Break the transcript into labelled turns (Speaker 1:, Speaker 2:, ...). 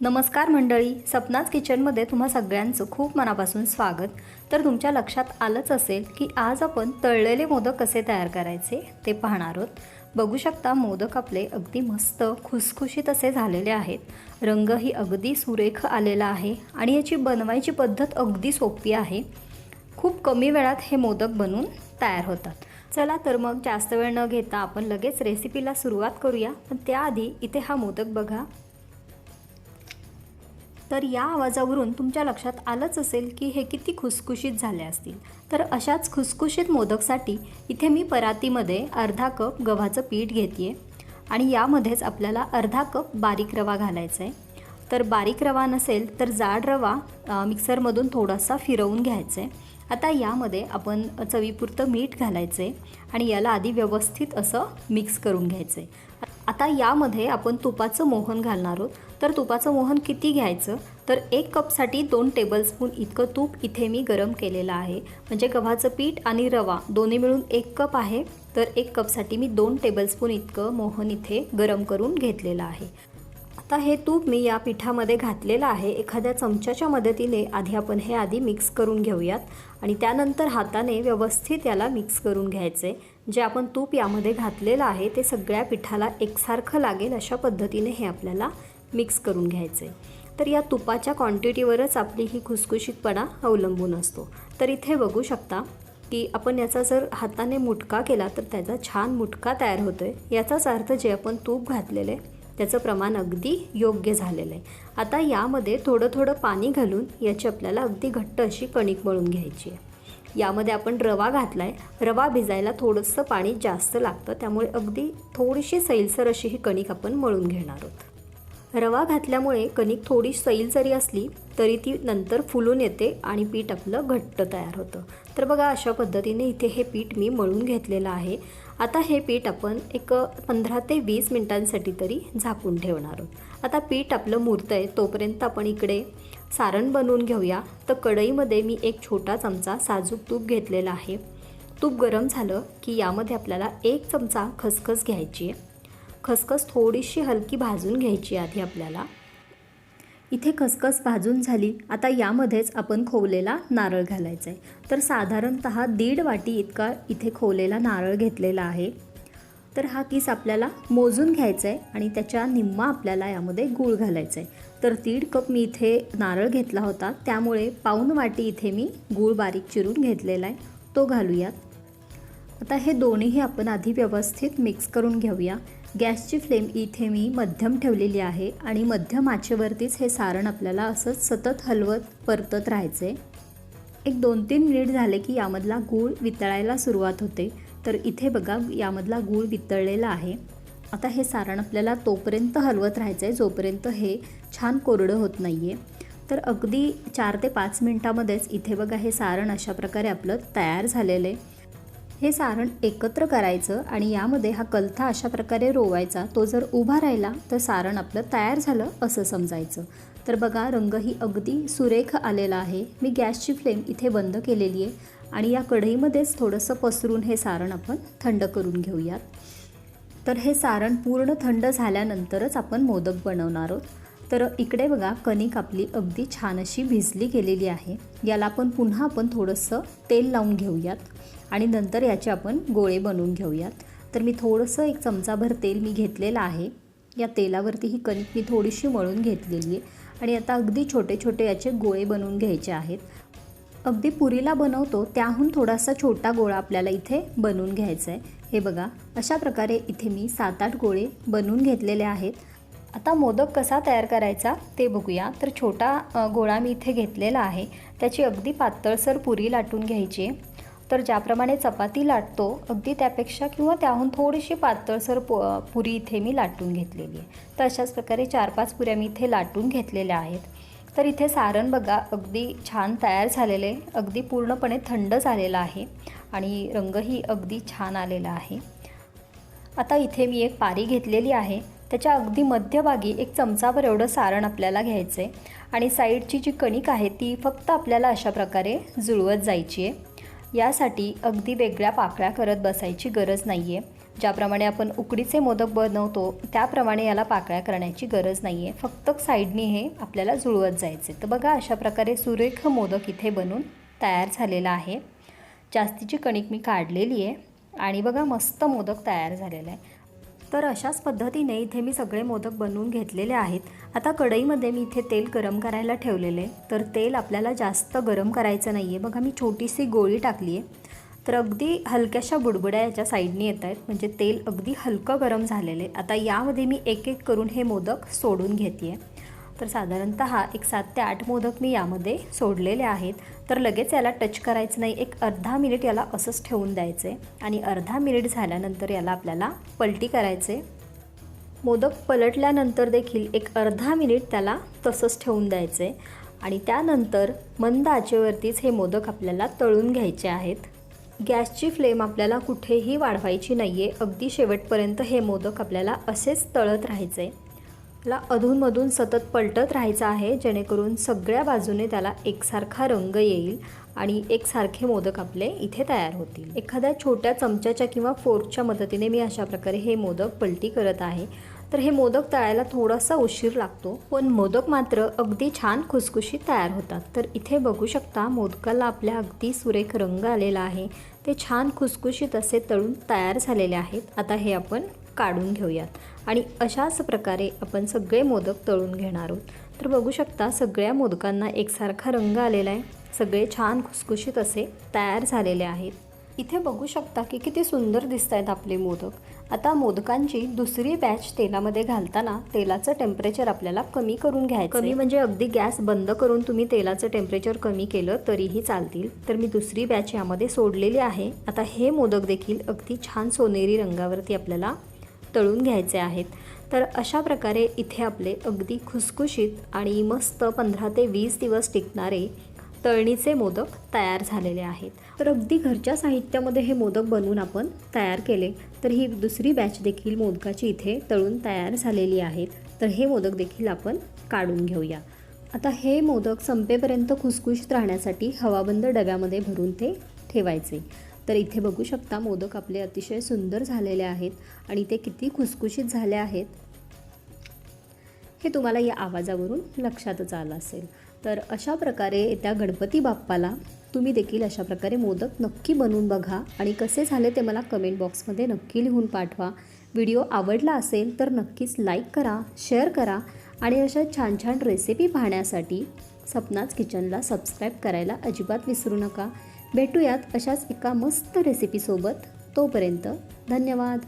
Speaker 1: नमस्कार मंडळी सपनाच किचनमध्ये तुम्हा सगळ्यांचं खूप मनापासून स्वागत. तर तुमच्या लक्षात आलंच असेल की आज आपण तळलेले मोदक कसे तयार करायचे ते पाहणार आहोत. बघू शकता मोदक आपले अगदी मस्त खुसखुशीत असे झालेले आहेत. रंगही अगदी सुरेख आलेला आहे आणि याची बनवायची पद्धत अगदी सोपी आहे. खूप कमी वेळात हे मोदक बनून तयार होतात. चला तर मग जास्त वेळ न घेता आपण लगेच रेसिपीला सुरुवात करूया. पण त्याआधी इथे हा मोदक बघा. तर या आवाजावरून तुमच्या लक्षात आलंच असेल की हे किती खुसखुशीत झाले असतील. तर अशाच खुसखुशीत मोदकसाठी इथे मी परातीमध्ये अर्धा कप गव्हाचं पीठ घेते आणि यामध्येच आपल्याला अर्धा कप बारीक रवा घालायचा आहे तर बारीक रवा नसेल तर जाड रवा मिक्सरमधून थोडासा फिरवून घ्यायचा आहे आता यामध्ये आपण चवीपुरतं मीठ घालायचं आहे आणि याला आधी व्यवस्थित असं मिक्स करून घ्यायचं आहे आता यामध्ये आपण तुपाचं मोहन घालणार आहोत. तर तुपाचं मोहन किती घ्यायचं? तर एक कपसाठी दोन टेबलस्पून इतकं तूप इथे मी गरम केलेलं आहे. म्हणजे गव्हाचं पीठ आणि रवा दोन्ही मिळून एक कप आहे. तर एक कपसाठी मी दोन टेबलस्पून इतकं मोहन इथे गरम करून घेतलेलं आहे. आता हे तूप मी या पिठामध्ये घातलेलं आहे. एखाद्या चमच्याच्या मदतीने आधी आपण हे आधी मिक्स करून घेऊयात. आणि त्यानंतर हाताने व्यवस्थित याला मिक्स करून घ्यायचे. जे आपण तूप यामध्ये घातलेलं आहे ते सगळ्या पिठाला एकसारखं लागेल अशा पद्धतीने हे आपल्याला मिक्स करून घ्यायचे तर या तुपाच्या क्वांटिटीवरच आपली ही खुसखुशीतपणा अवलंबून असतो. तर इथे बघू शकता की आपण याचा जर हाताने मुटका केला तर त्याचा छान मुटका तयार होतो आहे याचाच अर्थ जे आपण तूप घातलेलं आहे त्याचं प्रमाण अगदी योग्य झालेलं आहे आता यामध्ये थोडं थोडं पाणी घालून याची आपल्याला अगदी घट्ट अशी कणिक मळून घ्यायची आहे. यामध्ये आपण रवा घातला आहे रवा भिजायला थोडंसं पाणी जास्त लागतं. त्यामुळे अगदी थोडीशी सैलसर अशी ही कणिक आपण मळून घेणार आहोत. रवा घातल्यामुळे कणिक थोडी सैल जरी असली तरी ती नंतर फुलून येते आणि पीठ आपलं घट्ट तयार होतं. तर बघा अशा पद्धतीने इथे हे पीठ मी मळून घेतलेलं आहे. आता हे पीठ आपण एक पंधरा ते वीस मिनटांसाठी तरी झाकून ठेवणार आहोत. आता पीठ आपलं मुरतं आहे तोपर्यंत आपण इकडे सारण बनवून घेऊया. तर कढईमध्ये मी एक छोटा चमचा साजूक तूप घेतलेला आहे. तूप गरम झालं की यामध्ये आपल्याला एक चमचा खसखस घ्यायची आहे. खसखस थोडीशी हलकी भाजून घ्यायची आधी आपल्याला. इथे खसखस भाजून झाली. आता यामध्येच आपण खोवलेला नारळ घालायचा आहे. तर साधारणत दीड वाटी इतका इथे खोवलेला नारळ घेतलेला आहे. तर हा किस आपल्याला मोजून घ्यायचा आहे आणि त्याच्या निम्मा आपल्याला यामध्ये गूळ घालायचा आहे तर दीड कप मी इथे नारळ घेतला होता त्यामुळे पाऊन वाटी इथे मी गूळ बारीक चिरून घेतलेला आहे तो घालूयात. आता हे दोन्हीही आपण आधी व्यवस्थित मिक्स करून घेऊया. गॅसची फ्लेम इथे मी मध्यम ठेवलेली आहे आणि मध्यम आचेवरतीच हे सारण आपल्याला असंच सतत हलवत परतत राहायचे एक दोन तीन मिनिट झाले की यामधला गूळ वितळायला सुरुवात होते. तर इथे बघा यामधला गूळ वितळलेला आहे. आता हे सारण आपल्याला तोपर्यंत हलवत राहायचं आहे जोपर्यंत हे छान कोरडं होत नाही आहे तर अगदी चार ते पाच मिनटामध्येच इथे बघा हे सारण अशा प्रकारे आपलं तयार झालेलं आहे. हे सारण एकत्र करायचं आणि यामध्ये हा कलथा अशा प्रकारे रोवायचा. तो जर उभा राहिला तर सारण आपलं तयार झालं असं समजायचं. तर बघा रंगही अगदी सुरेख आलेला आहे. मी गॅसची फ्लेम इथे बंद केलेली आहे. आणि या कढईमध्येच थोडंसं पसरून हे सारण आपण थंड करून घेऊयात. तर हे सारण पूर्ण थंड झाल्यानंतरच आपण मोदक बनवणार आहोत. तर इकडे बघा कणिक आपली अगदी छान अशी भिजली गेलेली आहे. याला आपण पुन्हा आपण थोडंसं तेल लावून घेऊयात आणि नंतर याचे आपण गोळे बनवून घेऊयात. तर मी थोडंसं एक चमचाभर तेल मी घेतलेलं आहे. या तेलावरती ही कणिक मी थोडीशी मळून घेतलेली आहे. आणि आता अगदी छोटे छोटे याचे गोळे बनवून घ्यायचे आहेत. अगदी पुरीला बनवतो त्याहून थोडासा छोटा गोळा आपल्याला इथे बनवून घ्यायचा आहे हे बघा अशा प्रकारे इथे मी सात आठ गोळे बनवून घेतलेले आहेत. आता मोदक कसा तयार करायचा ते बघूया. तर छोटा गोळा मी इथे घेतलेला आहे. त्याची अगदी पातळसर पुरी लाटून घ्यायची. आहे तर ज्याप्रमाणे चपाती लाटतो अगदी त्यापेक्षा किंवा त्याहून थोडीशी पातळसर पु पुरी इथे मी लाटून घेतलेली आहे. तर अशाच प्रकारे चार पाच पुऱ्या मी इथे लाटून घेतलेल्या आहेत. तर इथे सारण बघा अगदी छान तयार झालेले आहे. अगदी पूर्णपणे थंड झालेलं आहे आणि रंगही अगदी छान आलेला आहे. आता इथे मी एक पारी घेतलेली आहे. त्याच्या अगदी मध्यभागी एक चमचाभर एवढं सारण आपल्याला घ्यायचं आहे आणि साईडची जी कणिक आहे ती फक्त आपल्याला अशा प्रकारे जुळवत जायची आहे. यासाठी अगदी वेगळ्या पाकळ्या करत बसायची गरज नाही आहे ज्याप्रमाणे आपण उकडीचे मोदक बनवतो त्याप्रमाणे याला पाकळ्या करण्याची गरज नाही आहे फक्त साईडने हे आपल्याला जुळवत जायचे. तर बघा अशा प्रकारे सुरेख मोदक इथे बनून तयार झालेला आहे. जास्तीची कणिक मी काढलेली आहे आणि बघा मस्त मोदक तयार झालेला आहे. तर अशाच पद्धतीने इथे मी सगळे मोदक बनवून घेतलेले आहेत. आता कढईमध्ये मी इथे तेल गरम करायला ठेवलेले आहे. तर तेल आपल्याला जास्त गरम करायचं नाही आहे बघा मी छोटीशी गोळी टाकली आहे. तर अगदी हलक्याशा बुडबुड्या याच्या साईडने येत आहेत. म्हणजे तेल अगदी हलकं गरम झालेले आता यामध्ये मी एक एक करून हे मोदक सोडून घेते आहे तर साधारणत एक सात ते आठ मोदक मी यामध्ये सोडलेले आहेत. तर लगेच याला टच करायचं नाही. एक अर्धा मिनिट याला असंच ठेवून द्यायचं आहे आणि अर्धा मिनिट झाल्यानंतर याला आपल्याला पलटी करायचे मोदक पलटल्यानंतर देखील एक अर्धा मिनिट त्याला तसंच ठेवून द्यायचे आणि त्यानंतर मंद आचेवरतीच हे मोदक आपल्याला तळून घ्यायचे आहेत. गॅसची फ्लेम आपल्याला कुठेही वाढवायची नाही आहे अगदी शेवटपर्यंत हे मोदक आपल्याला असेच तळत राहायचे आहे त्याला अधूनमधून सतत पलटत राहायचं आहे जेणेकरून सगळ्या बाजूने त्याला एकसारखा रंग येईल आणि एकसारखे मोदक आपले इथे तयार होतील. एखाद्या छोट्या चमच्याच्या किंवा फोर्कच्या मदतीने मी अशा प्रकारे हे मोदक पलटी करत आहे. तर हे मोदक तळायला थोडासा उशीर लागतो. पण मोदक मात्र अगदी छान खुसखुशीत तयार होतात. तर इथे बघू शकता मोदकाला आपल्या अगदी सुरेख रंग आलेला आहे. ते छान खुसखुशीत असे तळून तयार झालेले आहेत. आता हे आपण काढून घेऊयात. आणि अशाच प्रकारे आपण सगळे मोदक तळून घेणार आहोत. तर बघू शकता सगळ्या मोदकांना एकसारखा रंग आलेला आहे. सगळे छान खुसखुशीत असे तयार झालेले आहेत. इथे बघू शकता की किती सुंदर दिसत आहेत आपले मोदक. आता मोदकांची दुसरी बॅच तेलामध्ये घालताना तेलाचं टेम्परेचर आपल्याला कमी करून घ्यायचं कमी म्हणजे अगदी गॅस बंद करून तुम्ही तेलाचं टेम्परेचर कमी केलं तरीही चालतील. तर मी दुसरी बॅच यामध्ये सोडलेली आहे. आता हे मोदक देखील अगदी छान सोनेरी रंगावरती आपल्याला तळून घ्यायचे आहेत. तर अशा प्रकारे इथे आपले अगदी खुसखुशीत आणि मस्त पंधरा ते वीस दिवस टिकणारे तळणीचे मोदक तयार झालेले आहेत. तर अगदी घरच्या साहित्यामध्ये हे मोदक बनवून आपण तयार केले तर ही दुसरी बॅच देखील मोदकाची इथे तळून तयार झालेली आहेत. तर हे मोदक देखील आपण काढून घेऊया. आता हे मोदक संपेपर्यंत खुसखुशीत राहण्यासाठी हवाबंद डब्यामध्ये भरून ते ठेवायचे. तर इथे बघू शकता मोदक आपले अतिशय सुंदर झालेले आहेत आणि ते किती खुसखुशीत झाले आहेत. हे तुम्हाला या आवाजावरून लक्षातच आलं असेल. तर अशा प्रकारे त्या गणपती बाप्पाला तुम्ही देखील अशा प्रकारे मोदक नक्की बनवून बघा आणि कसे झाले ते मला कमेंट बॉक्समध्ये नक्की लिहून पाठवा. व्हिडिओ आवडला असेल तर नक्कीच लाईक करा शेअर करा आणि अशा छान छान रेसिपी पाहण्यासाठी सपनाच किचनला सबस्क्राईब करायला अजिबात विसरू नका. भेटूयात अशाच एका मस्त रेसिपीसोबत तोपर्यंत धन्यवाद.